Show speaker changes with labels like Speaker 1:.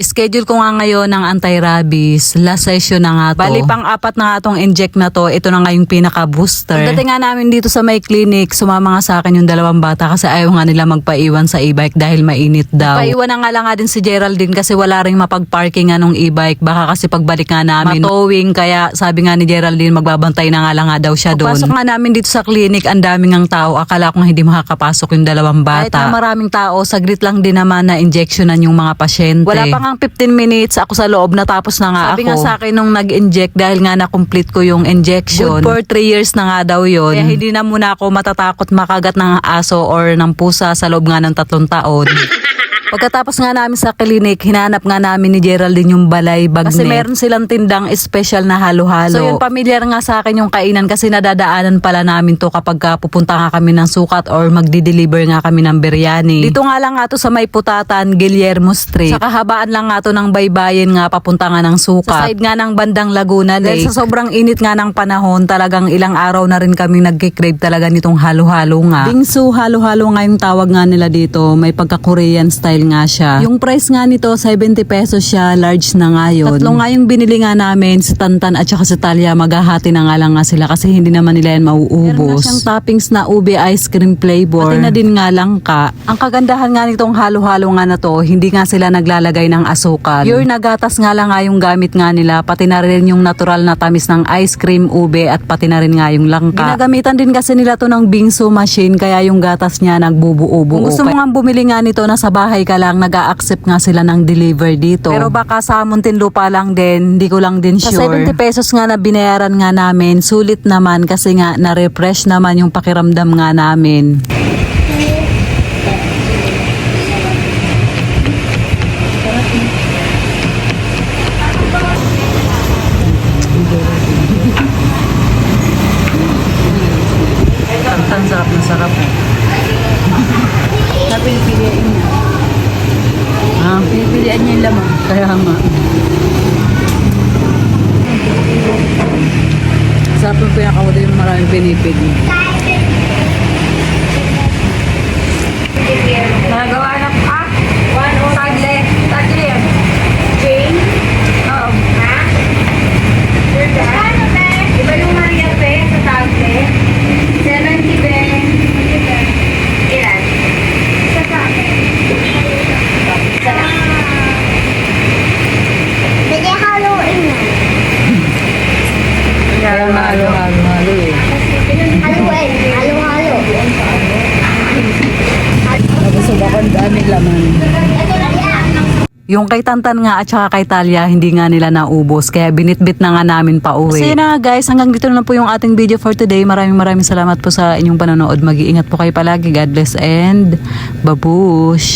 Speaker 1: Schedule ko nga ngayon ng anti-rabies. Last session na nga to. Bali pang apat na nga tong inject na to. Ito na nga yung pinaka-booster. Pagdating nga namin dito sa may clinic, sumama nga sa akin yung dalawang bata kasi ayaw nga nila magpaiwan sa e-bike dahil mainit daw. Paiwan na nga lang nga din si Geraldine kasi wala ring mapag-parking nga nung e-bike. Baka kasi pagbalik nga namin, matowing. Kaya sabi nga ni Geraldine, magbabantay na nga lang nga daw siya doon. Pagpasok nga namin dito sa clinic, ang daming ang tao. Akala ko hindi makakapasok yung dalawang bata. Kahit na maraming tao, saglit lang din naman na injectionan yung mga pasyente. Wala pa nga 15 minutes ako sa loob natapos na nga
Speaker 2: Sabi
Speaker 1: ako.
Speaker 2: nga
Speaker 1: sa akin nung nag-inject dahil nga na-complete ko yung injection. Good for 3 years na nga daw yun. Kaya hindi na muna ako matatakot makagat ng aso or ng pusa sa loob nga ng tatlong taon. Pagkatapos nga namin sa klinik, hinanap nga namin ni Geraldine yung balay bagnet. Kasi meron silang tindang special na halo-halo. So yun, pamilyar nga sa akin yung kainan kasi nadadaanan pala namin to kapag ka pupunta nga kami ng sukat or magdi-deliver nga kami ng biryani. Dito nga lang nga to sa may putatan, Guillermo Street. Sa kahabaan lang nga to ng baybayin nga papunta nga ng sukat. Sa side nga ng bandang Laguna Lake. Dahil sa sobrang init nga ng panahon, talagang ilang araw na rin kami nagkikrave talaga nitong halo-halo nga. Bingsu halo-halo nga yung tawag nga nila dito. May pagka-Korean style nga siya. Yung price nga nito, 70 pesos siya. Large na nga yun. Tatlo nga yung binili nga namin, si Tantan at saka si Talia. Maghahati na nga lang nga sila kasi hindi naman nila yan mauubos. Meron nga siyang toppings na ube ice cream flavor. Pati na din nga lang ka. Ang kagandahan nga nitong halo-halo nga na to, hindi nga sila naglalagay ng asukal. Pure na gatas nga lang nga yung gamit nga nila. Pati na rin yung natural na tamis ng ice cream, ube at pati na rin nga yung langka. Ginagamitan din kasi nila to ng bingsu machine kaya yung gatas niya nagbubuo-buo. Kung gusto mo nga bumili nga nito na sa bahay ka lang, nag accept nga sila ng deliver dito. Pero baka sa Muntinlupa lang din, hindi ko lang din sure. Sa 70 pesos nga na binayaran nga namin, sulit naman kasi nga na-refresh naman yung pakiramdam nga namin.
Speaker 2: Pipilian niya yung laman.
Speaker 1: Kaya nga. Sarap yung pinakawala yung maraming pinipili. Kaya mahalo, halo, halo eh.
Speaker 3: Halo-halo.
Speaker 1: Nabusog ako, ang daming laman. Yung kay Tantan nga at saka kay Talia, hindi nga nila naubos. Kaya binitbit na nga namin pa uwi. So yun na guys, hanggang dito na po yung ating video for today. Maraming maraming salamat po sa inyong panonood. Mag-iingat po kayo palagi. God bless and babush!